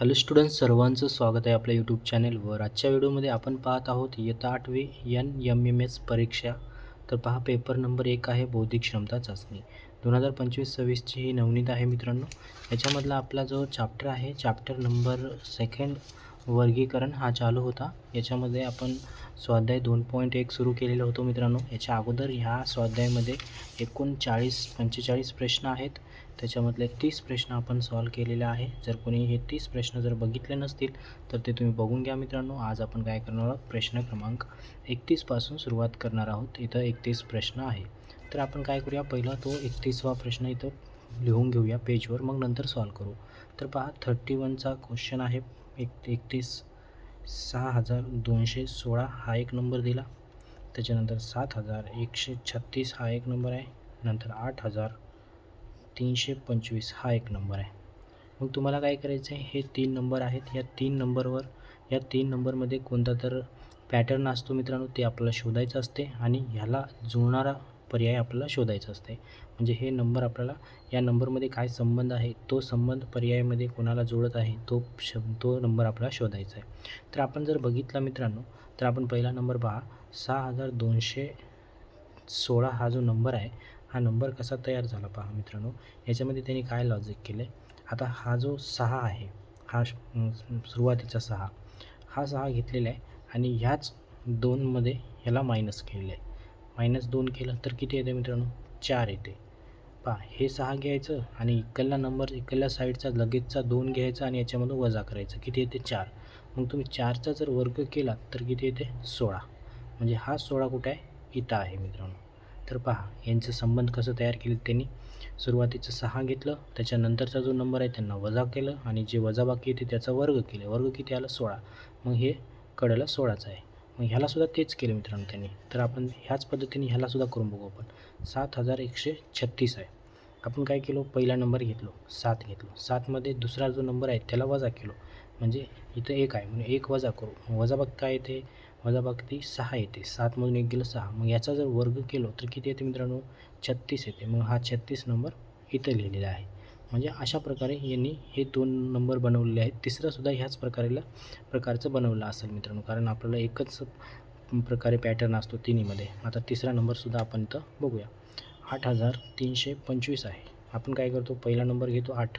Hello student सर्वांचं स्वागत आहे आपल्या यूट्यूब चॅनेलवर. आजच्या व्हिडिओमध्ये आपण पाहत आहोत इयत्ता आठवी एन एम एम एस परीक्षा. तर पहा पेपर नंबर एक आहे बौद्धिक क्षमता चाचणी. दोन हजार पंचवीस सव्वीसची ही नवनीत आहे मित्रांनो. याच्यामधला आपला जो चॅप्टर आहे चॅप्टर नंबर सेकंड वर्गीकरण हा चालू होता. याच्यामध्ये आपण स्वाध्याय दोन पॉईंट एक सुरू केलेला होतो मित्रांनो. याच्या अगोदर ह्या स्वाध्यायामध्ये एकूण चाळीस पंचेचाळीस प्रश्न आहेत. त्याच्यामधले तीस प्रश्न आपण सॉल्व केलेले आहे. जर कोणी हे तीस प्रश्न जर बघितले नसतील तर ते तुम्ही बघून घ्या मित्रांनो. आज आपण काय करणार आहोत? प्रश्न क्रमांक एकतीसपासून सुरुवात करणार आहोत. इथं एकतीस प्रश्न आहे. तर आपण काय करूया? पहिला तो एकतीसवा प्रश्न इथं लिहून घेऊया. पेजवर मग नंतर सॉल्व करू. तर पहा थर्टी वनचा क्वेश्चन आहे. एक एकतीस सहा हजार दोनशे सोळा हा एक नंबर दिला. त्याच्यानंतर सात हजार एकशे छत्तीस हा एक नंबर आहे. नंतर आठ हजार तीनशे पंचवीस हा एक नंबर आहे. मग तुम्हाला काय करायचं आहे हे तीन नंबर आहेत. या तीन नंबरवर या तीन नंबरमध्ये कोणता तर पॅटर्न असतो मित्रांनो ते आपल्याला शोधायचं असते आणि ह्याला जुळणारा पर्याय आपल्याला शोधायचा असते म्हणजे हे नंबर आपल्याला या नंबरमध्ये काय संबंध आहे तो संबंध पर्यायामध्ये कोणाला जुळत आहे तो शब्द तो नंबर आपल्याला शोधायचा आहे. तर आपण जर बघितला मित्रांनो तर आपण पहिला नंबर पहा. सहा हजार दोनशे सोळा हा जो नंबर आहे हा नंबर कसा तयार झाला पहा मित्रांनो? याच्यामध्ये त्यांनी काय लॉजिक केलं आहे आता हा जो सहा आहे हा श- सुरुवातीचा सहा हा सहा घेतलेला आहे आणि ह्याच दोनमध्ये ह्याला मायनस केलेलं आहे. मायनस दोन केलं तर किती येते मित्रांनो? चार येते. पहा हे सहा घ्यायचं आणि इकडला नंबर इकडल्या साईडचा लगेचचा दोन घ्यायचा आणि याच्यामधून वजा करायचं. किती येते? चार. मग तुम्ही चारचा जर वर्ग केला तर किती येते? सोळा. म्हणजे हा सोळा कुठे आहे? इथं आहे मित्रांनो. तर पहा यांचं संबंध कसं तयार केलं त्यांनी? सुरुवातीचं सहा घेतलं त्याच्यानंतरचा जो नंबर आहे त्यांना वजा केलं आणि जे वजा बाकी येते त्याचा वर्ग केले. वर्ग किती आला? सोळा. मग हे कडेला सोळाचा आहे. मग ह्यालासुद्धा तेच केलं मित्रांनो त्यांनी. तर आपण ह्याच पद्धतीने ह्यालासुद्धा करून बघू आपण. सात हजार एकशे छत्तीस आहे. आपण काय केलो? पहिला नंबर घेतलो. सात घेतलो. सातमध्ये दुसरा जो नंबर आहे त्याला वजा केलो. म्हणजे इथं एक आहे. म्हणजे एक वजा करू. वजाबाग काय येते? वजाबाकी सहा येते. सातमधून एक गेलं सहा. मग याचा जर वर्ग केलो तर किती येते मित्रांनो? छत्तीस येते. मग हा छत्तीस नंबर इथं लिहिलेला आहे. म्हणजे अशा प्रकारे यांनी हे दोन नंबर बनवलेले आहेत. तिसरासुद्धा ह्याच प्रकारेला प्रकारचं बनवलं असेल मित्रांनो. कारण आपल्याला एकच प्रकारे पॅटर्न असतो तिन्हीमध्ये. आता तिसरा नंबरसुद्धा आपण इथं बघूया. आठ हजार तीनशे पंचवीस आहे. आपण काय करतो? पहिला नंबर घेतो आठ.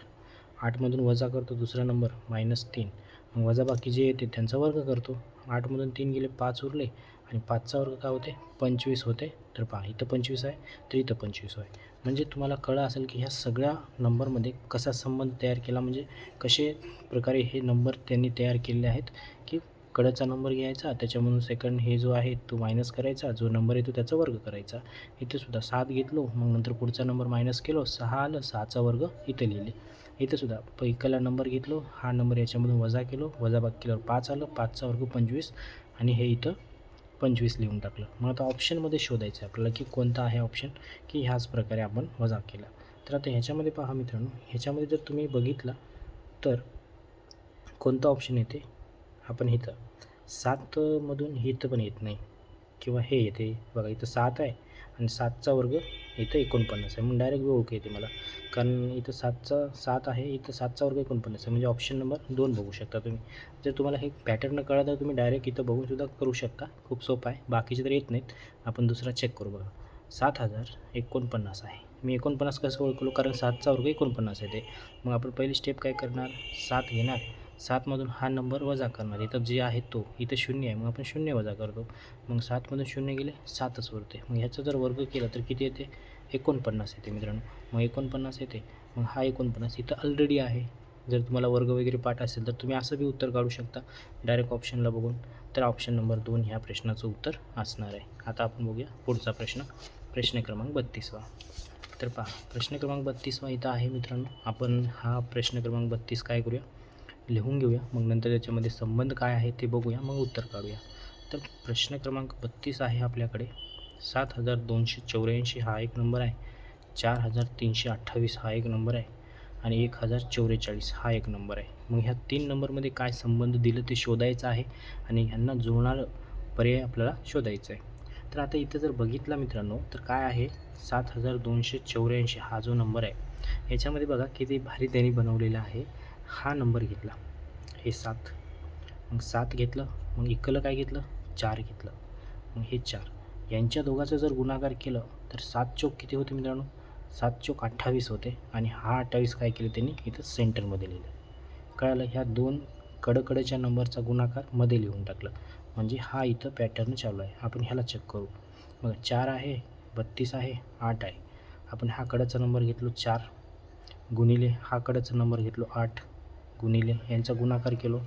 आठमधून वजा करतो दुसरा नंबर मायनस तीन. मग वजा बाकी जे येते त्यांचा वर्ग करतो. आठमधून तीन गेले पाच उरले. आणि पाचचा वर्ग काय होते? पंचवीस होते. तर पहा इथं पंचवीस आहे तर इथं पंचवीस आहे म्हणजे तुम्हाला कळलं असेल की ह्या सगळ्या नंबरमध्ये कसा संबंध तयार केला? म्हणजे कसे प्रकारे हे नंबर त्यांनी तयार केलेले आहेत की कडचा नंबर घ्यायचा त्याच्यामधून सेकंड हे जो आहे तो मायनस करायचा जो नंबर येतो त्याचा वर्ग करायचा. इथे सुद्धा सात घेतलो मग नंतर पुढचा नंबर मायनस केलो सहा आलं सहाचा वर्ग इथे लिहिले. इथे सुद्धा पहिला नंबर घेतलो हा नंबर याच्यामधून वजा केलो वजाबाग केल्यावर पाच आलं पाचचा वर्ग पंचवीस. आणि हे इथं पंचवीस लिहून टाकलं. मग आता ऑप्शनमध्ये शोधायचं आहे आपल्याला की कोणता आहे ऑप्शन की ह्याच प्रकारे आपण वजा केला. तर आता ह्याच्यामध्ये पहा मित्रांनो ह्याच्यामध्ये जर तुम्ही बघितला तर कोणता ऑप्शन येते? आपण इथं सातमधून इथं पण येत नाही. किंवा हे येते. बघा इथं सात आहे. आणि सातचा वर्ग इथं एकोणपन्नास आहे. मग डायरेक्ट ओळख येते मला. कारण इथं सातचा सात आहे इथं सातचा वर्ग एकोणपन्नास आहे. म्हणजे ऑप्शन नंबर दोन बघू शकता तुम्ही. जर तुम्हाला हे पॅटर्न कळलं तर तुम्ही डायरेक्ट इथं बघूनसुद्धा करू शकता. खूप सोपं आहे. बाकीचे तर येत नाहीत. आपण दुसरा चेक करू बघा. सात हजार एकोणपन्नास आहे. मी एकोणपन्नास कसं ओळखलो? कारण सातचा वर्ग एकोणपन्नास आहे ते. मग आपण पहिली स्टेप काय करणार? सात घेणार. सातमधून हा नंबर वजा करणार. इथं जे आहे तो इथं शून्य आहे. मग आपण शून्य वजा करतो. मग सातमधून शून्य गेले सातच उरते. मग ह्याचा जर वर्ग केला तर किती येते? एकोणपन्नास येते मित्रांनो. मग एकोणपन्नास येते. मग हा एकोणपन्नास इथं ऑलरेडी आहे. जर तुम्हाला वर्ग वगैरे पाठ असेल तर तुम्ही असं बी उत्तर काढू शकता. डायरेक्ट ऑप्शनला बघून. तर ऑप्शन नंबर दोन ह्या प्रश्नाचं उत्तर असणार आहे. आता आपण बघूया पुढचा प्रश्न. प्रश्न क्रमांक बत्तीसवा. तर पहा प्रश्न क्रमांक बत्तीसवा इथं आहे मित्रांनो. आपण हा प्रश्न क्रमांक बत्तीस काय करूया? लिहून घेऊया. मग नंतर त्याच्यामध्ये संबंध काय आहे ते बघूया. मग उत्तर काढूया. तर प्रश्न क्रमांक बत्तीस आहे आपल्याकडे. सात हजार दोनशे चौऱ्याऐंशी हा एक नंबर आहे. चार हजार तीनशे अठ्ठावीस हा एक नंबर आहे. आणि एक हजार चौवेचाळीस हा एक नंबर आहे. मग ह्या तीन नंबरमध्ये काय संबंध दिलं ते शोधायचं आहे आणि ह्यांना जुळणारं पर्याय आपल्याला शोधायचा आहे. तर आता इथं जर बघितला मित्रांनो तर काय आहे? सात हजार दोनशे चौऱ्याऐंशी हा जो नंबर आहे. याच्यामध्ये बघा किती भारी त्यांनी बनवलेला आहे. हा नंबर घेतला. हे सात. मग सात घेतलं मग इकडलं काय घेतलं? चार घेतलं. मग हे चार. यांच्या दोघाचं जर गुणाकार केलं तर सात चौक किती होते मित्रांनो? सात चौक अठ्ठावीस होते आणि हा अठ्ठावीस काय केलं त्यांनी? इथं सेंटरमध्ये लिहिलं. कळालं? ह्या दोन कडकडच्या नंबरचा गुणाकारमध्ये लिहून टाकलं. म्हणजे हा इथं पॅटर्न चालू आहे. आपण ह्याला चेक करू. मग चार आहे बत्तीस आहे आठ आहे. आपण हा कडाचा नंबर घेतलो चार. गुणिले हा कडाचा नंबर घेतलो आठ. गुणिले यांचा गुणाकार केलो.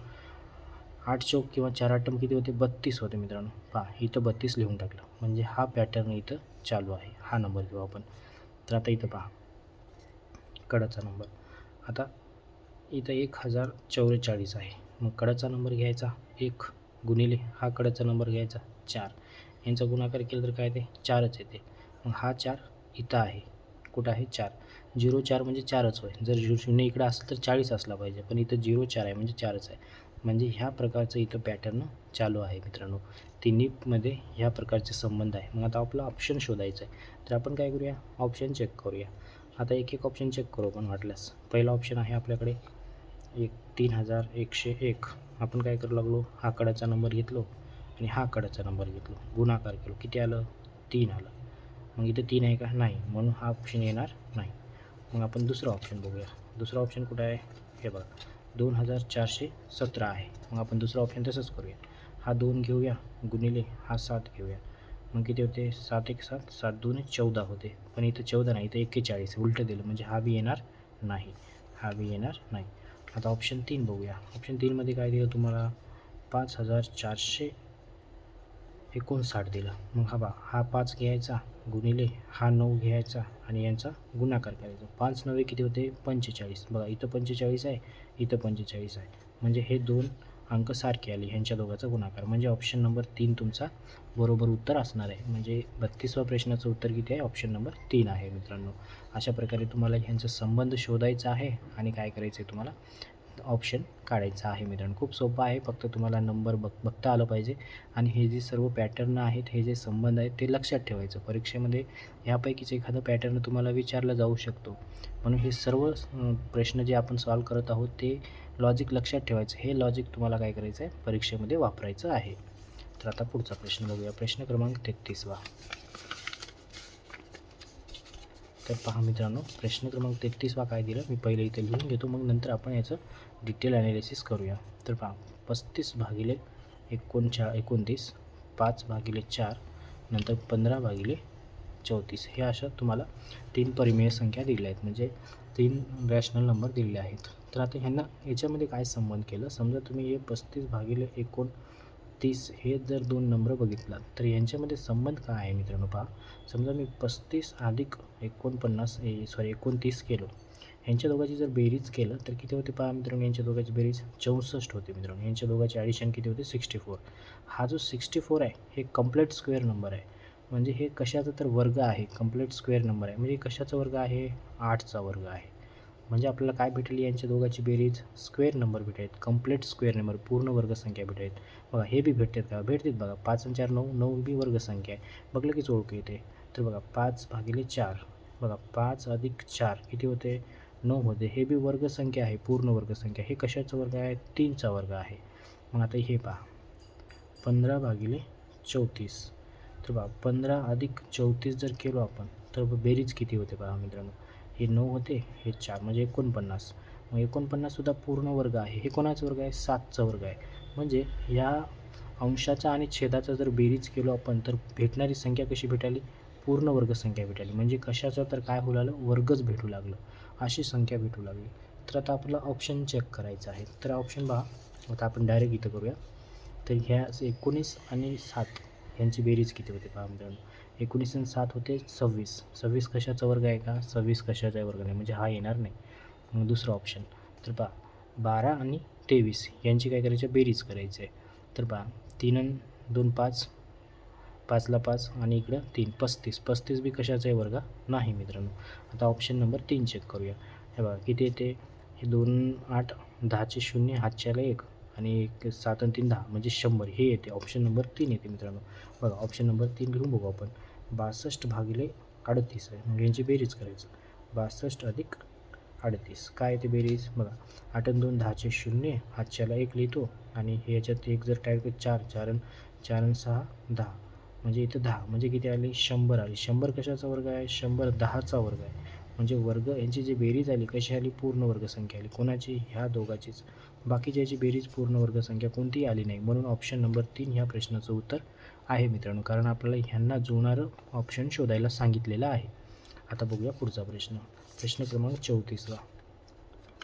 आठ चौक किंवा चार आटम किती होते? बत्तीस होते मित्रांनो. पहा इथं बत्तीस लिहून टाकलं. म्हणजे हा पॅटर्न इथं चालू आहे. हा नंबर घेऊ आपण. तर आता इथं पहा. कडाचा नंबर आता इथं एक हजार चौवेचाळीस आहे. मग कडाचा नंबर घ्यायचा. एक गुणिले हा कडाचा नंबर घ्यायचा. चार. यांचा गुणाकार केला तर काय ते चारच येते. मग हा चार इथं आहे. कुठं आहे? चार. झिरो चार म्हणजे चारच होय. जर झिरो शून्य इकडं असेल तर चाळीस असला पाहिजे. पण इथं झिरो चार आहे म्हणजे चारच आहे. म्हणजे ह्या प्रकारचं इथं पॅटर्न चालू आहे मित्रांनो. तिन्हीमध्ये ह्या प्रकारचे संबंध आहे. मग आता आपला ऑप्शन शोधायचं आहे तर आपण काय करूया? ऑप्शन चेक करूया. आता एक एक ऑप्शन चेक करू आपण वाटल्यास. पहिला ऑप्शन आहे आपल्याकडे एक तीन हजार एकशे एक. आपण काय करू लागलो? हा कडाचा नंबर घेतलो आणि हा कडाचा नंबर घेतलो. गुणाकार केलो. किती आलं? तीन आलं. मग इथं तीन आहे का? नाही. म्हणून हा ऑप्शन येणार नाही. मग आपण दुसरा ऑप्शन बघूया. दुसरा ऑप्शन कुठं आहे? हे बघा. दोन हजार चारशे सतरा आहे. मग आपण दुसरा ऑप्शन तसंच करूया. हा दोन घेऊया. गुणिले हा सात घेऊया. मग किती होते? सात एक सात सात दोन चौदा होते. पण इथं चौदा नाही इथं एक्केचाळीस उलटं दिलं. म्हणजे हा बी येणार नाही. हा बी येणार नाही. आता ऑप्शन तीन बघूया. ऑप्शन तीनमध्ये काय दिलं तुम्हाला? पाच हजार चारशे एकोणसाठ दिलं. मग हा बा हा पाच घ्यायचा गुणिले हा नऊ घ्यायचा आणि यांचा गुणाकार करायचा. पाच नवे किती होते? पंचेचाळीस. बघा इथं पंचेचाळीस आहे इथं पंचेचाळीस आहे. म्हणजे हे दोन अंक सारखे आले ह्यांच्या दोघांचा गुणाकार. म्हणजे ऑप्शन नंबर तीन तुमचा बरोबर उत्तर असणार आहे. म्हणजे बत्तीसवा प्रश्नाचं उत्तर किती आहे? ऑप्शन नंबर तीन आहे मित्रांनो. अशा प्रकारे तुम्हाला ह्यांचा संबंध शोधायचा आहे आणि काय करायचं आहे तुम्हाला? ऑप्शन काढायचा आहे मित्रांनो. खूप सोपं आहे. फक्त तुम्हाला नंबर बघ बघता आलं पाहिजे. आणि हे जे सर्व पॅटर्न आहेत हे जे संबंध आहेत ते लक्षात ठेवायचं. परीक्षेमध्ये ह्यापैकीच एखादं पॅटर्न तुम्हाला विचारलं जाऊ शकतो. म्हणून हे सर्व प्रश्न जे आपण सॉल्व करत आहोत ते लॉजिक लक्षात ठेवायचं. हे लॉजिक तुम्हाला काय करायचं आहे परीक्षेमध्ये वापरायचं आहे. तर आता पुढचा प्रश्न बघूया. प्रश्न क्रमांक तेहतीसवा. तर पहा मित्रांनो प्रश्न क्रमांक तेहतीसवा काय दिलं? मी पहिले इथे लिहून घेतो मग नंतर आपण याचं डिटेल ॲनालिसिस करूया. तर पहा पस्तीस भागिले एकोणचा एकोणतीस पाच भागिले चार नंतर पंधरा भागिले चौतीस. हे अशा तुम्हाला तीन परिमेय संख्या दिलेल्या आहेत म्हणजे तीन रॅशनल नंबर दिलेले आहेत. तर आता ह्यांना याच्यामध्ये काय संबंध केलं? समजा तुम्ही हे पस्तीस भागिले तीस हे जर दोन नंबर बघितला तर यांच्यामध्ये संबंध काय आहे मित्रांनो पहा. समजा मी पस्तीस अधिक एकोणपन्नास सॉरी एकोणतीस केलो. यांच्या दोघांची जर बेरीज केलं तर किती होते पहा मित्रांनो यांच्या दोघांची बेरीज चौसष्ट होते मित्रांनो. यांच्या दोघांचे ॲडिशन किती होते? सिक्स्टी फोर हा जो सिक्स्टी फोर आहे हे कंप्लीट स्क्वेअर नंबर आहे. म्हणजे हे कशाचा तर वर्ग आहे कंप्लीट स्क्वेअर नंबर आहे. म्हणजे कशाचा वर्ग आहे? आठचा वर्ग आहे. म्हणजे आपल्याला काय भेटेल यांच्या दोघांची बेरीज? स्क्वेअर नंबर भेटेल कंप्लीट स्क्वेअर नंबर पूर्ण वर्गसंख्या भेटेल. बघा हे बी भेटतात का? भेटतात बघा पाच आणि चार नऊ नऊ बी वर्गसंख्या आहे. बघलं कीच ओळखू येते. तर बघा पाच भागिले चार. बघा पाच अधिक चार किती होते? नऊ होते. हे बी वर्गसंख्या आहे पूर्ण वर्गसंख्या. हे कशाचा वर्ग आहे? तीनचा वर्ग आहे. मग आता हे पहा. पंधरा भागिले चौतीस. तर बघा पंधरा अधिक चौतीस जर केलो आपण तर बेरीज किती होते पहा मित्रांनो? हे नऊ होते हे चार म्हणजे एकोणपन्नास. मग एकोणपन्नाससुद्धा पूर्ण वर्ग आहे. हे कोणाचा वर्ग आहे? सातचा वर्ग आहे. म्हणजे ह्या अंशाचा आणि छेदाचा जर बेरीज केलो आपण तर भेटणारी संख्या कशी भेटाली? पूर्ण वर्ग संख्या भेटाली. म्हणजे कशाचं तर काय होऊ लागलं? वर्गच भेटू लागलं. अशी संख्या भेटू लागली. तर आता आपलं ऑप्शन चेक करायचं आहे. तर ऑप्शन पहा. आता आपण डायरेक्ट इथं करूया. तर ह्या एकोणीस आणि सात यांची बेरीज किती होते पहा मित्रांनो? एकोणीस आणि सात होते सव्वीस. सव्वीस कशाचा वर्ग आहे का? सव्वीस कशाचा वर्ग नाही म्हणजे हा येणार नाही. मग दुसरं ऑप्शन तर पहा बारा आणि तेवीस यांची काय करायची? बेरीज करायची. आहे तर पहा तीन आणि दोन पाच पाचला पाच आणि इकडं तीन. पस्तीस. पस्तीस बी कशाचा आहे वर्ग? नाही मित्रांनो. आता ऑप्शन नंबर तीन चेक करूया. हे बघा किती येते? हे दोन आठ दहाचे शून्य हातच्याला एक आणि एक सात आणि तीन दहा. म्हणजे शंभर. हे येते. ऑप्शन नंबर तीन येते मित्रांनो. बघा ऑप्शन नंबर तीन घेऊन बघू आपण. बासष्ट भागिले अडतीस आहे. म्हणजे यांची बेरीज करायचं. बासष्ट अधिक अडतीस. काय ते बेरीज? बघा आठ आणि दोन दहाचे शून्य आजच्याला एक लिहितो आणि हे याच्यात एक जर टाईप चार चार आणि चार आणि सहा दहा. म्हणजे इथं दहा. म्हणजे किती आली? शंभर आली. शंभर कशाचा वर्ग आहे? शंभर दहाचा वर्ग आहे. म्हणजे वर्ग यांची जी बेरीज आली कशी आली? पूर्ण वर्गसंख्या आली. कोणाची? ह्या दोघाचीच. बाकीच्या याची बेरीज पूर्ण वर्गसंख्या कोणतीही आली नाही. म्हणून ऑप्शन नंबर तीन ह्या प्रश्नाचं उत्तर आहे मित्रांनो कारण आपल्याला ह्यांना जुळणारं ऑप्शन शोधायला सांगितलेलं आहे. आता बघूया पुढचा प्रश्न. प्रश्न क्रमांक चौतीसवा.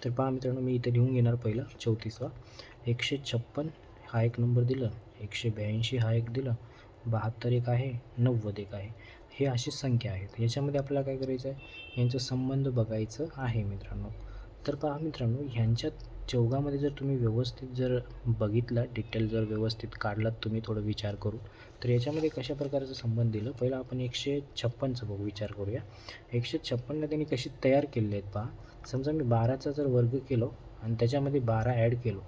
तर पहा मित्रांनो मी इथे लिहून घेणार पहिलं चौतीसवा. एकशे छप्पन हा एक नंबर दिलं एकशे ब्याऐंशी हा एक दिलं बहात्तर एक आहे नव्वद एक आहे. हे अशी संख्या आहेत. याच्यामध्ये आपल्याला काय करायचं आहे यांचा संबंध बघायचं आहे मित्रांनो. तर पहा मित्रांनो ह्यांच्यात चौघामध्ये जर तुम्ही व्यवस्थित जर बघितला डिटेल जर व्यवस्थित काढलात तुम्ही थोडं विचार करू. तर याच्यामध्ये कशा प्रकारचं संबंध दिलं? पहिलं आपण एकशे छप्पनचं बघू विचार करूया. एकशे छप्पनला त्यांनी कशी तयार केलेले आहेत पहा. समजा मी बाराचा जर वर्ग केलो आणि त्याच्यामध्ये बारा ॲड केलो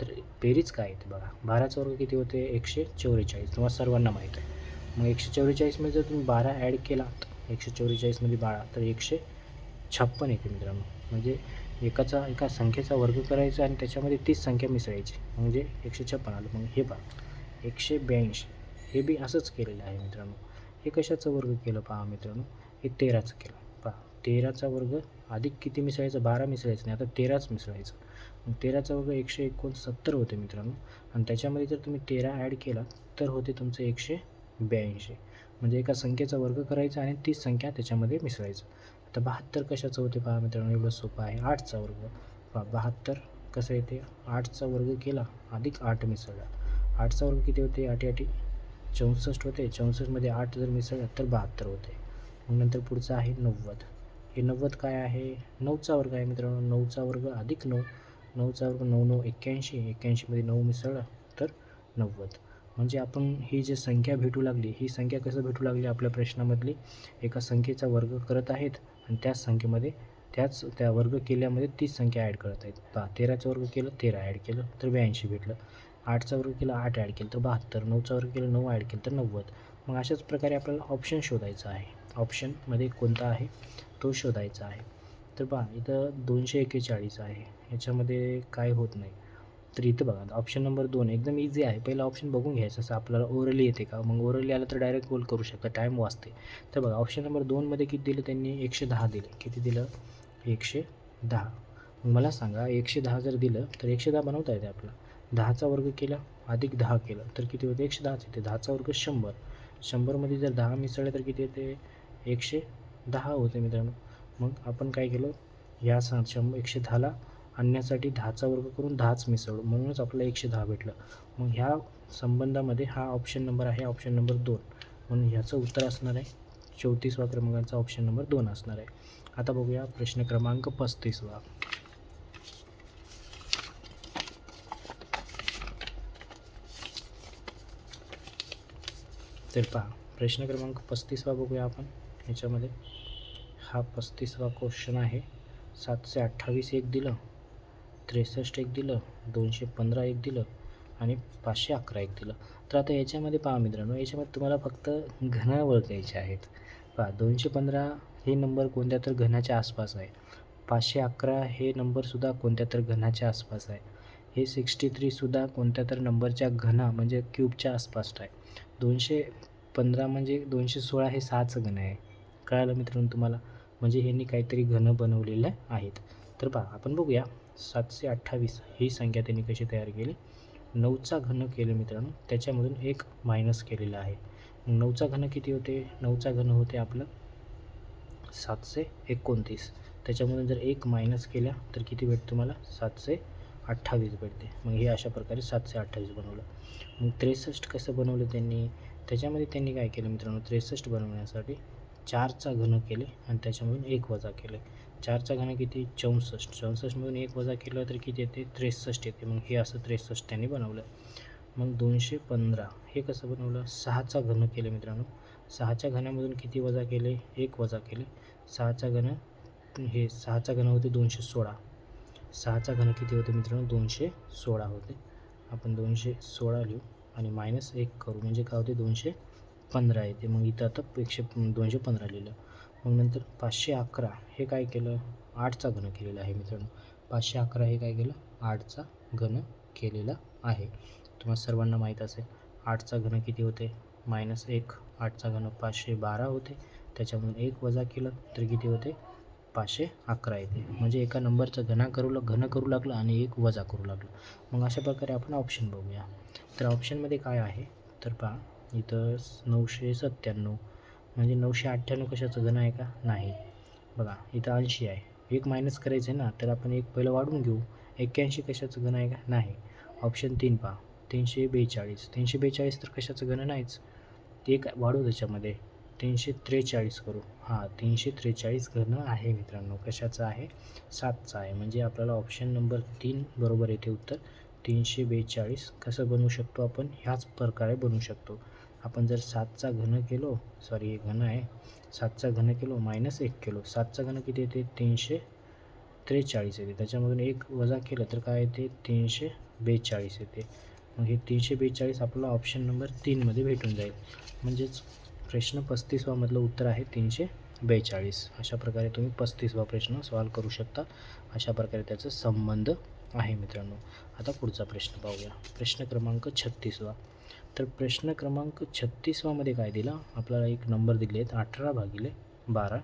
तर बेरीज काय येते बघा? बाराचा वर्ग किती होते? एकशे चौवेचाळीस. तुम्हाला सर्वांना माहीत आहे. मग एकशे चौवेचाळीसमध्ये जर तुम्ही बारा ॲड केलात एकशे चौवेचाळीसमध्ये बारा तर एकशे छप्पन येते मित्रांनो. म्हणजे एकाचा एका संख्येचा वर्ग करायचा आणि त्याच्यामध्ये तीच संख्या मिसळायची. म्हणजे एकशे छप्पन. आलं मग हे पहा. एकशे ब्याऐंशी. हे बी असंच केलेलं आहे मित्रांनो. हे कशाचं वर्ग केलं पहा मित्रांनो? हे तेराचं केलं. पहा. तेराचा वर्ग अधिक किती मिसळायचं? बारा मिसळायचं नाही. आता तेराच मिसळायचं. मग तेराचा वर्ग एकशे एकोणसत्तर होते मित्रांनो. आणि त्याच्यामध्ये जर तुम्ही तेरा ॲड केला तर होते तुमचं एकशे ब्याऐंशी. म्हणजे एका संख्येचा वर्ग करायचा आणि तीस संख्या त्याच्यामध्ये मिसळायचं. तर बहात्तर कशाचं होते पहा मित्रांनो? एवढं सोपं आहे. आठचा वर्ग. पहा बहात्तर कसं येते? आठचा वर्ग केला अधिक आठ मिसळला. आठचा वर्ग किती होते? आठी आठी चौसष्ट होते. चौसष्टमध्ये आठ जर मिसळला तर बहात्तर होते. मग नंतर पुढचं आहे नव्वद. हे नव्वद काय आहे? नऊचा वर्ग आहे मित्रांनो. नऊचा वर्ग अधिक नऊ. नऊचा वर्ग नऊ नऊ एक्क्याऐंशी. एक्क्याऐंशीमध्ये नऊ मिसळला तर नव्वद. म्हणजे आपण ही जी संख्या भेटू लागली ही संख्या कसं भेटू लागली आपल्या प्रश्नामधली? एका संख्येचा वर्ग करत आहेत. आणि त्याच संख्येमध्ये त्याच त्या वर्ग केल्यामध्ये तीस संख्या ॲड करत आहेत पहा तेराचा वर्ग केलं तेरा ॲड केलं तर ब्याऐंशी भेटलं. आठचा वर्ग केला आठ ॲड केलं तर बहात्तर. नऊचा वर्ग केलं नऊ ॲड केलं तर नव्वद. मग अशाच प्रकारे आपल्याला ऑप्शन शोधायचा आहे. ऑप्शनमध्ये कोणता आहे? तो शोधायचा आहे. तर पहा इथं दोनशे एक्केचाळीस आहे. याच्यामध्ये काय होत नाही. तर इथं बघा ऑप्शन नंबर दोन एकदम इझी आहे. पहिला ऑप्शन बघून घ्यायचं असं आपल्याला ओरली येते का? मग ओरली आलं तर डायरेक्ट गोल करू शकता. टाईम वाचते. तर बघा ऑप्शन नंबर दोनमध्ये किती दिलं त्यांनी? एकशे दहा दिलं. किती दिलं? एकशे दहा. मग मला सांगा एकशे दहा जर दिलं तर एकशे दहा बनवता येते आपला. दहाचा वर्ग केला अधिक दहा केलं तर किती होते? एकशे दहाच येते. दहाचा वर्ग शंभर. शंभरमध्ये जर दहा मिसळले तर किती येते? एकशे दहा होते मित्रांनो. मग आपण काय केलं? या सा शंभर एकशे दहाला आणण्यासाठी दहाचा वर्ग करून दहाच मिसळू. म्हणूनच आपल्याला एकशे दहा भेटलं. मग ह्या संबंधामध्ये हा ऑप्शन नंबर आहे ऑप्शन नंबर दोन. म्हणून ह्याचं उत्तर असणार आहे चौतीसवा क्रमांकाचा ऑप्शन नंबर दोन असणार आहे. आता बघूया प्रश्न क्रमांक पस्तीसवा. तर पहा प्रश्न क्रमांक पस्तीसवा बघूया आपण ह्याच्यामध्ये हा पस्तीसवा क्वेश्चन आहे. सातशे अठ्ठावीस एक दिलं. त्रेसष्ट एक दिलं दोनशे पंधरा एक दिलं आणि पाचशे अकरा एक दिलं. तर आता याच्यामध्ये पहा मित्रांनो याच्यामध्ये तुम्हाला फक्त घन ओळखायचे आहेत. पहा दोनशे पंधरा हे नंबर कोणत्या तर घनाच्या आसपास आहे. पाचशे अकरा हे नंबरसुद्धा कोणत्या तर घनाच्या आसपास आहे. हे सिक्स्टी थ्रीसुद्धा कोणत्या तर नंबरच्या घना म्हणजे क्यूबच्या आसपास आहे. दोनशे पंधरा म्हणजे दोनशे सोळा हे सहाचं घन आहे. कळालं मित्रांनो तुम्हाला? म्हणजे ह्यांनी काहीतरी घन बनवलेलं आहेत. तर पहा आपण बघूया. सातशे अठ्ठावीस ही संख्या त्यांनी कशी तयार केली? नऊचा घन केलं मित्रांनो त्याच्यामधून एक मायनस केलेला आहे. नऊचा घन किती होते? नऊचा घन होते आपलं सातशे एकोणतीस. त्याच्यामधून जर एक मायनस केल्या तर किती भेटतं तुम्हाला? सातशे अठ्ठावीस भेटते. मग हे अशा प्रकारे सातशे अठ्ठावीस बनवलं. मग त्रेसष्ट कसं बनवलं त्यांनी? त्याच्यामध्ये त्यांनी काय केलं मित्रांनो? त्रेसष्ट बनवण्यासाठी चारचा घन केले आणि त्याच्यामधून एक वजा केले. चारचा घन किती? चौसष्ट. चौसष्टमधून एक वजा केलं तर किती येते? त्रेसष्ट येते. मग हे असं त्रेसष्ट त्यांनी बनवलं. मग दोनशे पंधरा. हे कसं बनवलं? सहाचा घन केले मित्रांनो. सहाच्या घनामधून किती वजा केले? एक वजा केले. सहाचा घन हे सहाचा घन होते दोनशे सोळा. सहाचा घन किती होते मित्रांनो? दोनशे सोळा होते. आपण दोनशे सोळा लिहू आणि मायनस एक करू. म्हणजे काय होते? दोनशे पंधरा येते मग इथं आता एकशे दोनशे पंधरा लिहिलं. मग नंतर पाचशे अकरा हे काय केलं? आठचा घन केलेला आहे मित्रांनो. पाचशे अकरा हे काय केलं? आठचा घन केलेला आहे. तुम्हाला सर्वांना माहीत असेल आठचा घन किती होते? मायनस एक आठचा घन पाचशे बारा होते. त्याच्यामधून एक वजा केलं तर किती होते? पाचशे अकरा येते. म्हणजे एका नंबरचं घना करू लाग घन करू लागलं आणि एक वजा करू लागलं. मग अशा प्रकारे आपण ऑप्शन बघूया. तर ऑप्शनमध्ये काय आहे? तर पहा. इथं नऊशे सत्त्याण्णव. म्हणजे नऊशे अठ्ठ्याण्णव कशाचं? घन आहे का? नाही. बघा इथं ऐंशी आहे. एक मायनस करायचं आहे ना तर आपण एक पहिलं वाढून घेऊ. एक्क्याऐंशी कशाचं घन आहे का? नाही. ऑप्शन तीन पहा. तीनशे बेचाळीस. तीनशे बेचाळीस तर कशाचं घन नाहीच? ते एक वाढू त्याच्यामध्ये. तीनशे त्रेचाळीस करू. हां तीनशे त्रेचाळीस घन आहे मित्रांनो. कशाचं आहे? सातचं आहे. म्हणजे आपल्याला ऑप्शन नंबर तीन बरोबर येते उत्तर. तीनशे बेचाळीस कसं बनवू शकतो आपण? ह्याच प्रकारे बनवू शकतो. आपण जर सातचा घन केलो सॉरी हे घन आहे सातचा घन केलो मायनस एक केलो सातचा घन किती येते? तीनशे त्रेचाळीस येते. त्याच्यामधून एक वजा केलं तर काय येते? तीनशे बेचाळीस येते. मग हे तीनशे बेचाळीस आपला ऑप्शन नंबर तीनमध्ये भेटून जाईल. म्हणजेच प्रश्न पस्तीसवामधलं उत्तर आहे तीनशे बेचाळीस. अशा प्रकारे तुम्ही पस्तीसवा प्रश्न सॉल्व करू शकता. अशा प्रकारे त्याचा संबंध आहे मित्रांनो. आता पुढचा प्रश्न पाहूया. प्रश्न क्रमांक छत्तीसवा तर प्रश्न क्रमांक छत्तीसवामध्ये काय दिला? आपल्याला एक नंबर दिले आहेत. अठरा भागिले बारा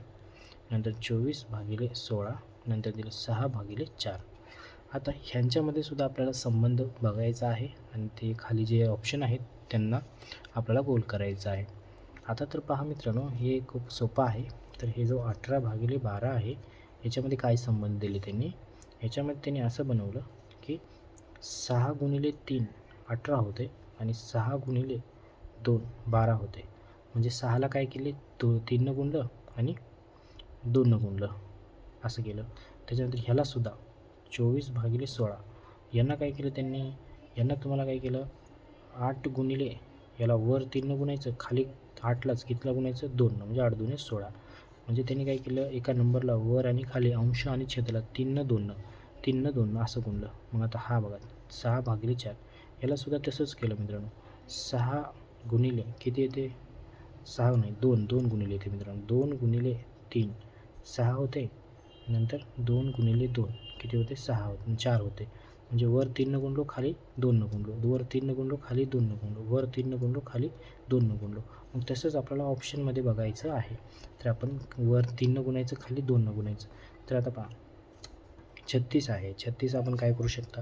नंतर चोवीस भागिले सोळा नंतर दिलं सहा भागिले चार. आता ह्यांच्यामध्ये सुद्धा आपल्याला संबंध बघायचा आहे आणि ते खाली जे ऑप्शन आहेत त्यांना आपल्याला गोल करायचं आहे. आता तर पहा मित्रांनो हे खूप सोपं आहे. तर हे जो अठरा भागिले बारा आहे याच्यामध्ये काय संबंध दिले त्यांनी? ह्याच्यामध्ये त्यांनी असं बनवलं की सहा गुणिले तीन अठरा होते. आणि सहा गुणिले दोन बारा होते. म्हणजे सहाला काय केले? दो तीननं गुणलं आणि दोननं गुणलं. असं केलं. त्याच्यानंतर ह्यालासुद्धा चोवीस भागिले सोळा. यांना काय केलं त्यांनी? यांना तुम्हाला काय केलं? आठ गुणिले याला वर तीननं गुणायचं खाली आठलाच कितीला गुणायचं? दोननं म्हणजे आठ दुने सोळा. म्हणजे त्यांनी काय केलं? एका नंबरला वर आणि खाली अंश आणि छेदला तीननं दोननं तीननं दोननं असं गुणलं. मग आता हा बघा सहा भागिले चार. यालासुद्धा तसंच केलं मित्रांनो. सहा गुणिले किती येते? सहा नाही दोन दोन गुणिले येते मित्रांनो. दोन गुणिले तीन सहा होते. नंतर दोन गुणिले दोन किती होते? सहा होते चार होते. म्हणजे वर तीन गुणलो खाली दोन गुणलो. वर तीन गुणलो खाली दोननं गुणलो. वर तीन गुणलो खाली दोननं गुणलो. मग तसंच आपल्याला ऑप्शनमध्ये बघायचं आहे. तर आपण वर तीन गुणायचं खाली दोननं गुणायचं. तर आता पहा. छत्तीस आहे. छत्तीस आपण काय करू शकता?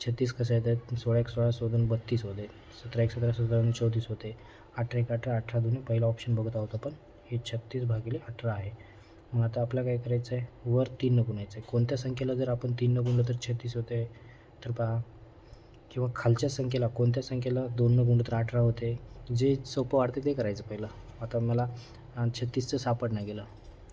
छत्तीस कसं येतात सोळा एक सोळा सोळा बत्तीस होते. सतरा एक सतरा सतरा दोन चौतीस होते. अठरा एक अठरा अठरा दोन्ही पहिला ऑप्शन बघत आहोत आपण. हे छत्तीस भागिले अठरा आहे. मग आता आपल्याला काय करायचं आहे? वर तीननं गुणायचं आहे. कोणत्या संख्येला जर आपण तीननं गुणलं तर छत्तीस होते? तर पहा. किंवा खालच्या संख्येला कोणत्या संख्येला दोननं गुणलं तर अठरा होते? जे सोपं वाटते ते करायचं पहिलं. आता मला छत्तीसचं सापड नाही गेलं.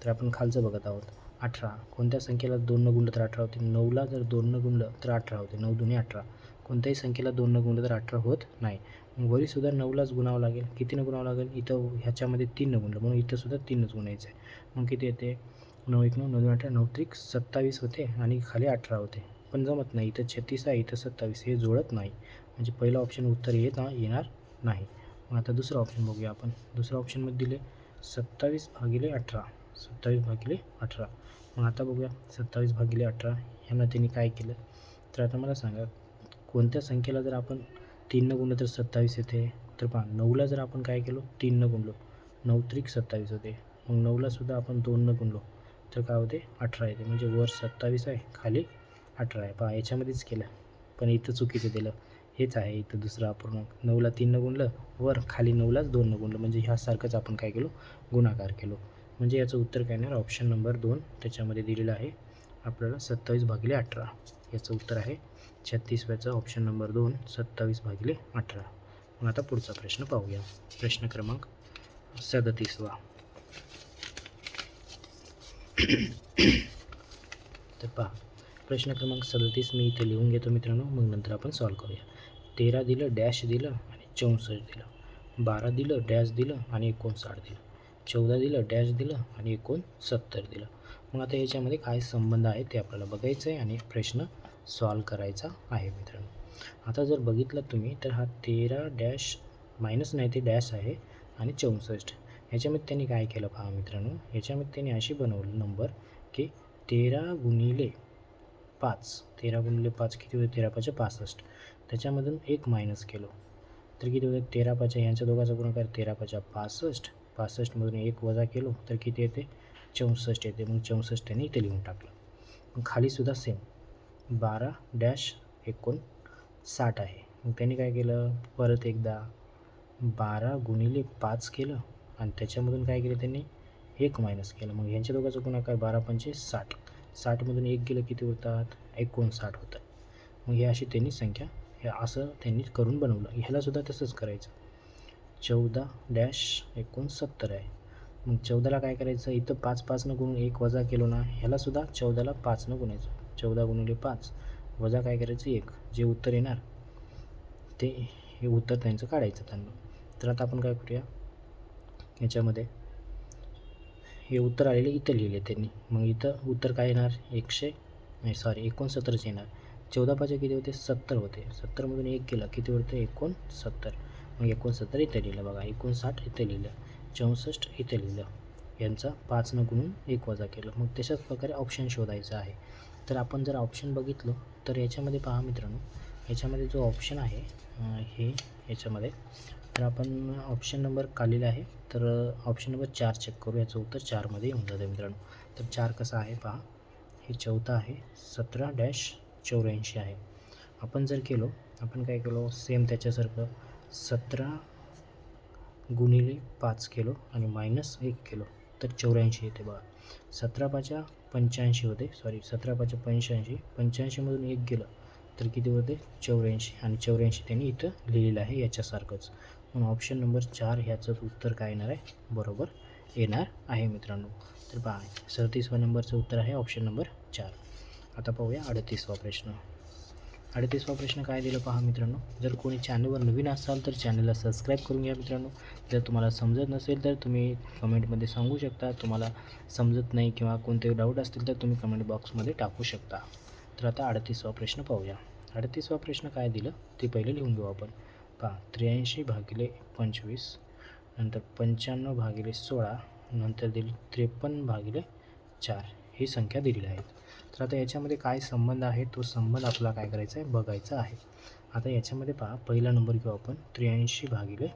तर आपण खालचं बघत आहोत. अठरा. कोणत्या संख्येला दोननं गुणलं तर अठरा होते? नऊला जर दोननं गुणलं तर अठरा होते. नऊ दोन्ही अठरा. कोणत्याही संख्येला दोननं गुणलं तर अठरा होत नाही. मग वरीसुद्धा नऊलाच गुणावं लागेल. कितीनं गुणावं लागेल? इथं ह्याच्यामध्ये तीननं गुणलं. म्हणून इथंसुद्धा तीनच गुणायचं आहे. मग किती येते? नऊ एक नऊ नऊ दोन अठरा नऊ त्रिक सत्तावीस होते आणि खाली अठरा होते. पण जमत नाही. इथं छत्तीस आहे इथं सत्तावीस. हे जुळत नाही. म्हणजे पहिलं ऑप्शन उत्तर येत येणार नाही. मग आता दुसरं ऑप्शन बघूया आपण. दुसरं ऑप्शनमध्ये दिले सत्तावीस भागिले अठरा. सत्तावीस भागिले अठरा. मग आता बघूया सत्तावीस भागिले अठरा ह्यांना त्यांनी काय केलं? तर आता मला सांगा कोणत्या संख्येला जर आपण तीननं गुणलं तर सत्तावीस येते? तर पहा नऊला जर आपण काय केलो? तीननं गुणलो. नऊ त्रिक सत्तावीस होते. मग नऊलासुद्धा आपण दोननं गुणलो. तर काय होते? अठरा येते. म्हणजे वर सत्तावीस आहे खाली अठरा आहे. पहा याच्यामध्येच केलं. पण इथं चुकीचं दिलं. हेच आहे इथं दुसरं अपूर्णांक नऊला तीननं गुणलं वर खाली नऊलाच दोननं गुणलं. म्हणजे ह्यासारखंच आपण काय केलो? गुणाकार केलो. म्हणजे याचं उत्तर काय येणार? ऑप्शन नंबर दोन त्याच्यामध्ये दिलेलं आहे. आपल्याला सत्तावीस भागिले अठरा. याचं उत्तर आहे छत्तीसव्याचं ऑप्शन नंबर दोन सत्तावीस भागिले अठरा. मग आता पुढचा प्रश्न पाहूया. प्रश्न क्रमांक सदतीसवा. तर पहा प्रश्न क्रमांक सदतीस मी इथे लिहून घेतो मित्रांनो. मग नंतर आपण सॉल्व करूया. तेरा दिलं डॅश दिलं आणि चौसष्ट दिलं. बारा दिलं डॅश दिलं आणि एकोणसाठ दिलं. चौदा दिलं डॅश दिलं आणि एकोणसत्तर दिलं. मग आता याच्यामध्ये काय संबंध आहे ते आपल्याला बघायचं आहे आणि प्रश्न सॉल्व करायचा आहे मित्रांनो. आता जर बघितलं तुम्ही तर हा तेरा डॅश मायनस नाही ते डॅश आहे आणि चौसष्ट. ह्याच्यामध्ये त्यांनी काय केलं पहा मित्रांनो? ह्याच्यामध्ये त्यांनी अशी बनवलं नंबर की तेरा गुणिले पाच. तेरा गुणिले पाच किती होते? तेरा पाचशे पासष्ट. त्याच्यामधून एक मायनस केलं. तर किती होते? तेरा पाच्या यांच्या दोघांचा गुणाकार तेरा पाच्या पासष्ट. पासष्टमधून एक वजा केलो तर किती येते? चौसष्ट येते. मग चौसष्ट त्यांनी इथे लिहून टाकलं. मग खालीसुद्धा सेम बारा डॅश एकोण साठ आहे. मग त्यांनी काय केलं? परत एकदा बारा गुणिले पाच केलं. आणि त्याच्यामधून काय केलं त्यांनी? एक मायनस केलं. मग यांच्या दोघांचा गुणाकार बारा पंचे साठ. साठमधून एक गेलं किती होतात एकोणसाठ होतात मग हे अशी त्यांनी संख्या हे असं त्यांनी करून बनवलं. ह्यालासुद्धा तसंच करायचं. चौदा डॅश एकोणसत्तर आहे. मग चौदाला काय करायचं? इथं पाच पाचनं गुणून एक वजा केलो ना ह्यालासुद्धा चौदाला पाचनं गुणायचं. चौदा गुणिले पाच वजा काय करायचं? एक. जे उत्तर येणार ते हे उत्तर त्यांचं काढायचं त्यांना. तर आता आपण काय करूया? याच्यामध्ये हे उत्तर आलेले इथं लिहिले त्यांनी. मग इथं उत्तर काय येणार? एकशे नाही सॉरी एकोणसत्तरच येणार. चौदा पाचे किती होते? सत्तर होते. सत्तरमधून एक केलं. किती होते? एकोणसत्तर. मग एकोणसत्तर इथं लिहिलं बघा एकोणसाठ इथं लिहिलं चौसष्ट इथे लिहिलं. यांचा पाचनं गुणून एक वजा केलं. मग तशाच प्रकारे ऑप्शन शोधायचं आहे. तर आपण जर ऑप्शन बघितलं तर याच्यामध्ये पहा मित्रांनो याच्यामध्ये जो ऑप्शन आहे हे याच्यामध्ये तर आपण ऑप्शन नंबर काढलेला आहे. तर ऑप्शन नंबर चार चेक करू. याचं उत्तर चारमध्ये येऊन जातं मित्रांनो. तर चार कसं आहे पहा? हे चौथा आहे सतरा डॅश चौऱ्याऐंशी आहे. आपण जर केलो आपण काय केलो सेम त्याच्यासारखं सतरा गुणिले पाच केलो आणि मायनस एक केलो तर चौऱ्याऐंशी येते बघा. सतरा पाच्या पंच्याऐंशी होते सॉरी सतरा पाच्या पंच्याऐंशी पंच्याऐंशीमधून एक गेलं तर किती होते? चौऱ्याऐंशी आणि चौऱ्याऐंशी त्यांनी इथं लिहिलेलं आहे याच्यासारखंच. म्हणून ऑप्शन नंबर चार ह्याचं उत्तर काय येणार आहे? बरोबर येणार आहे मित्रांनो. तर पहा सदतीसवा नंबरचं उत्तर आहे ऑप्शन नंबर चार. आता पाहूया अडतीसवा प्रश्न. अडतीसवा प्रश्न काय दिलं पहा मित्रांनो? जर कोणी चॅनलवर नवीन असाल तर चॅनलला सबस्क्राईब करून घ्या मित्रांनो. जर तुम्हाला समजत नसेल तर तुम्ही कमेंटमध्ये सांगू शकता. तुम्हाला समजत नाही किंवा कोणते डाऊट असतील तर तुम्ही कमेंट बॉक्समध्ये टाकू शकता. तर आता अडतीसवा प्रश्न पाहूया. अडतीसवा प्रश्न काय दिलं? ते पहिले लिहून घेऊ आपण. पहा त्र्याऐंशी भागिले पंचवीस नंतर पंच्याण्णव भागिले सोळा नंतर दिली त्रेपन्न भागिले चार. ही संख्या दिलेली आहेत. तर आता याच्यामध्ये काय संबंध आहे? तो संबंध आपला काय करायचा आहे? बघायचा आहे. आता याच्यामध्ये पहा पहिला नंबर घेऊ आपण. त्र्याऐंशी भागिले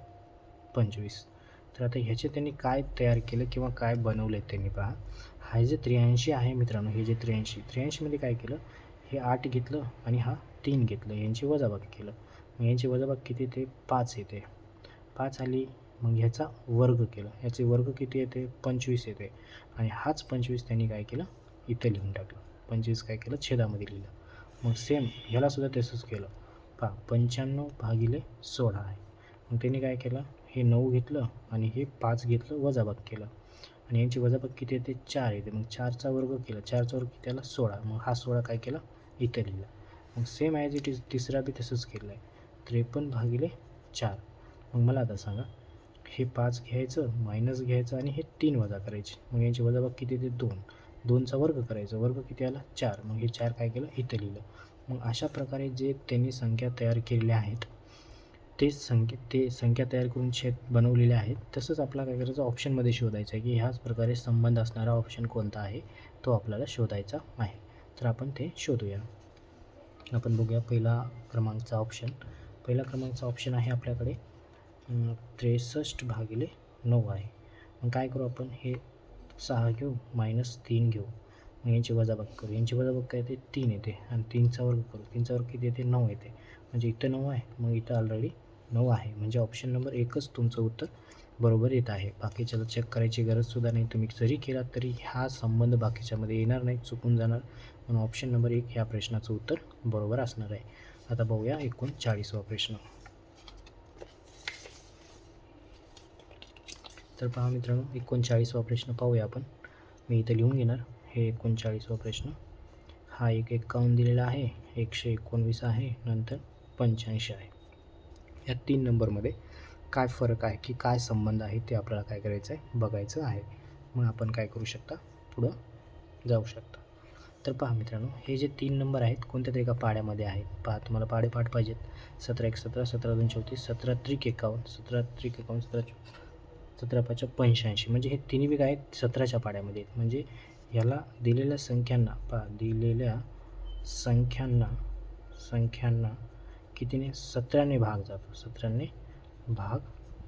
पंचवीस. तर आता ह्याचे त्यांनी काय तयार केलं किंवा काय बनवलं त्यांनी पहा. हा जे त्र्याऐंशी आहे मित्रांनो हे जे त्र्याऐंशी त्र्याऐंशीमध्ये काय केलं? हे आठ घेतलं आणि हा तीन घेतलं. यांची वजाबाकी केलं. मग यांची वजाबाकी किती येते? पाच येते. पाच आली मग ह्याचा वर्ग केला. ह्याचे वर्ग किती येते? पंचवीस येते. आणि हाच पंचवीस त्यांनी काय केलं? इथं लिहून टाकलं. पंचवीस काय केलं? छेदामध्ये लिहिलं. मग सेम ह्यालासुद्धा तसंच केलं. पहा पंच्याण्णव भागिले सोळा आहे. मग त्यांनी काय केलं? हे नऊ घेतलं आणि हे पाच घेतलं वजाबाग केलं. आणि यांची वजाबाग किती येते? चार येते. मग चारचा वर्ग केला. चारचा वर्ग किती आला? सोळा. मग हा सोळा काय केला? इथं लिहिला. मग सेम ॲज इट इज तिसरा बी तसंच केलं आहे. त्रेपन्न भागिले चार. मग मला आता सांगा हे पाच घ्यायचं मायनस घ्यायचं आणि हे तीन वजा करायचे. मग यांची वजाबाग किती येते? दोन. दोनचा वर्ग करायचा. वर्ग किती आला? चार. मग हे चार काय केलं? इथं लिहिलं. मग अशा प्रकारे जे त्यांनी संख्या तयार केलेल्या आहेत ते संख्या ते संख्या तयार करून छेद बनवलेले आहेत तसंच आपला काय करायचं? ऑप्शनमध्ये शोधायचं आहे की ह्याच प्रकारे संबंध असणारा ऑप्शन कोणता आहे तो आपल्याला शोधायचा आहे. तर आपण ते शोधूया. आपण बघूया पहिला क्रमांकचा ऑप्शन पहिला क्रमांकचा ऑप्शन आहे आपल्याकडे त्रेसष्ट भागिले नऊ आहे. मग काय करू आपण? हे सहा घेऊ मायनस तीन घेऊ. मग यांची वजाबाग करू. यांची वजाबाग काय येते तीन येते आणि तीनचा वर्ग करू. तीनचा वर्ग किती येते? नऊ येते. म्हणजे इथं नऊ आहे. मग इथं ऑलरेडी नऊ आहे. म्हणजे ऑप्शन नंबर एकच तुमचं उत्तर बरोबर येत आहे. बाकीच्याला चेक करायची गरजसुद्धा नाही. तुम्ही जरी केलात तरी हा संबंध बाकीच्यामध्ये येणार नाही चुकून जाणार. म्हणून ऑप्शन नंबर एक ह्या प्रश्नाचं उत्तर बरोबर असणार आहे. आता बघूया एकोणचाळीसवा प्रश्न. तर पहा मित्रांनो एकोणचाळीसवा प्रश्न पाहूया आपण. मी इथं लिहून घेणार. हे एकोणचाळीसवा प्रश्न. हा एक एक्कावन्न दिलेला आहे. एकशे एकोणवीस आहे. नंतर पंच्याऐंशी आहे. या तीन नंबरमध्ये काय फरक आहे की काय संबंध आहे ते आपल्याला काय करायचं आहे बघायचं आहे. मग आपण काय करू शकता? पुढं जाऊ शकता. तर पहा मित्रांनो हे जे तीन नंबर आहेत कोणत्या तरी एका पाड्यामध्ये आहेत. पहा तुम्हाला पाडे पाठ पाहिजेत. सतरा एक सतरा सतरा दोन चौतीस सतरा त्रिक एकावन्न सतरा त्रिक एकावन्न सतरा सतरा पाचच्या पंच्याऐंशी. म्हणजे हे तिन्ही बी काय आहेत? सतराच्या पाड्यामध्ये आहेत. म्हणजे ह्याला दिलेल्या संख्यांना पहा दिलेल्या संख्यांना संख्यांना कितीने? सतराने भाग जातो. सतराने भाग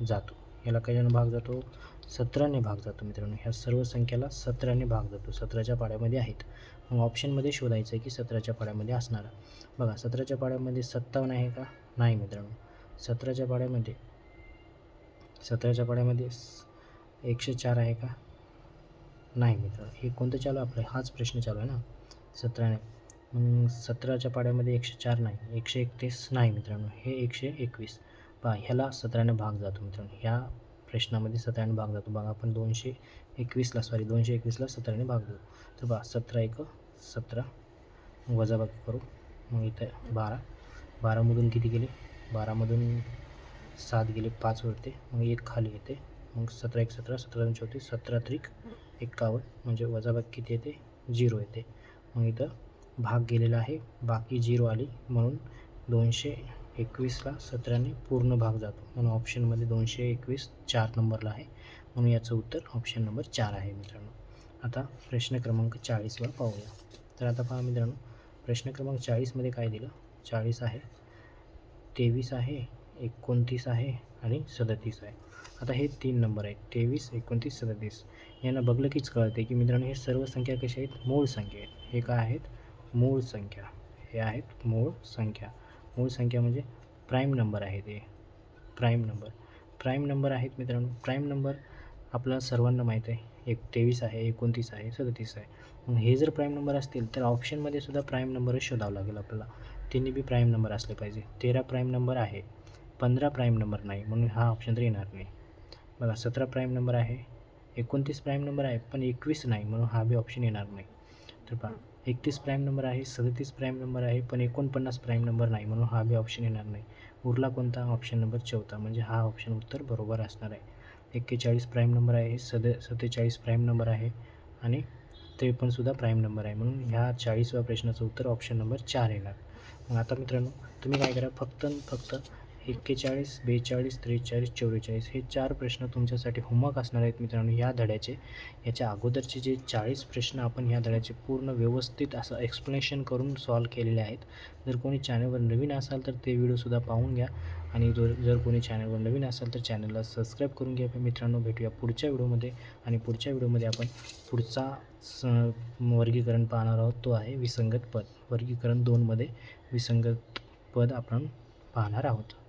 जातो. याला कशाने भाग जातो? सतराने भाग जातो मित्रांनो. ह्या सर्व संख्याला सतराने भाग जातो. सतराच्या पाड्यामध्ये आहेत. मग ऑप्शनमध्ये शोधायचं आहे की सतराच्या पाड्यामध्ये असणारा. बघा सतराच्या पाड्यामध्ये सत्तावन्न आहे का? नाही मित्रांनो. सतराच्या पाड्यामध्ये सतराच्या पाड्यामध्ये स- एकशे चार आहे का? नाही मित्र हे कोणतं चालू आहे आपलं? हाच प्रश्न चालू आहे ना. सतराने. मग सतराच्या पाड्यामध्ये एकशे चार नाही एकशे एकतीस नाही मित्रांनो हे एकशे एकवीस. पहा ह्याला सतराने भाग जातो मित्रांनो. ह्या प्रश्नामध्ये सतराने भाग जातो. बघा आपण दोनशे एकवीसला सॉरी दोनशे एकवीसला सतराने भाग जातो तर बघा सतरा एक सतरा. वजाबाकी करू. मग इथं बारा. बारामधून किती गेले बारामधून सात गेले पाच उरते मग एक खाली येते. मग सतरा एक सतरा सतरा दोन चौतीस सतरा त्रिक एक्कावन्न. म्हणजे वजाबाग किती येते? झिरो येते. मग इथं भाग गेलेला आहे. बाकी झिरो आली. म्हणून दोनशे एकवीसला सतराने पूर्ण भाग जातो. म्हणून ऑप्शनमध्ये दोनशे एकवीस चार नंबरला आहे. म्हणून याचं उत्तर ऑप्शन नंबर चार आहे मित्रांनो. आता प्रश्न क्रमांक चाळीसवर पाहूया. तर आता पहा मित्रांनो. प्रश्न क्रमांक चाळीसमध्ये काय दिलं? चाळीस आहे तेवीस आहे एकोणतीस आहे आणि सदतीस आहे. आता हे तीन नंबर आहेत. तेवीस एकोणतीस सदतीस. यांना बघलं कीच कळते की मित्रांनो हे सर्व संख्या कशा आहेत? मूळ संख्या आहेत. हे काय आहेत? मूळ संख्या. हे आहेत मूळ संख्या. मूळ संख्या म्हणजे प्राईम नंबर आहे ते. Prime number. प्राईम नंबर आहेत मित्रांनो. प्राईम नंबर आपल्याला सर्वांना माहीत आहे. एक तेवीस आहे एकोणतीस आहे सदतीस आहे. मग हे जर प्राईम नंबर असतील तर ऑप्शनमध्ये सुद्धा प्राईम नंबरच शोधावं लागेल आपल्याला. तिन्ही बी प्राईम नंबर असले पाहिजे. तेरा प्राईम नंबर आहे. पंधरा प्राईम नंबर नाही म्हणून हा ऑप्शन तर येणार नाही. बघा सतरा प्राईम नंबर आहे एकोणतीस प्राईम नंबर आहे पण एकवीस नाही म्हणून हा बी ऑप्शन येणार नाही. तर पहा एकतीस प्राईम नंबर आहे सदतीस प्राईम नंबर आहे पण एकोणपन्नास प्राईम नंबर नाही म्हणून हा बी ऑप्शन येणार नाही. उरला कोणता? ऑप्शन नंबर चौथा म्हणजे हा ऑप्शन उत्तर बरोबर असणार आहे. एक्केचाळीस प्राईम नंबर आहे सद सत्तेचाळीस प्राईम नंबर आहे आणि त्रेपन्नसुद्धा प्राईम नंबर आहे म्हणून ह्या चाळीसव्या प्रश्नाचं उत्तर ऑप्शन नंबर चार येणार. मग आता मित्रांनो तुम्ही काय करा फक्त फक्त एक्केचाळीस बेचाळीस त्रेचाळीस चौवेचाळीस हे चार प्रश्न तुमच्यासाठी होमवर्क असणार आहेत मित्रांनो या धड्याचे. याच्या अगोदरचे जे चाळीस प्रश्न आपण या धड्याचे पूर्ण व्यवस्थित असं एक्सप्लेनेशन करून सॉल्व केलेले आहेत. जर कोणी चॅनलवर नवीन असाल तर ते व्हिडिओसुद्धा पाहून घ्या. आणि जर जर कोणी चॅनलवर नवीन असाल तर चॅनलला सबस्क्राईब करून घ्या. मित्रांनो भेटूया पुढच्या व्हिडिओमध्ये आणि पुढच्या व्हिडिओमध्ये आपण पुढचा स वर्गीकरण पाहणार आहोत. तो आहे विसंगत पद. वर्गीकरण दोनमध्ये विसंगत पद आपण पाहणार आहोत.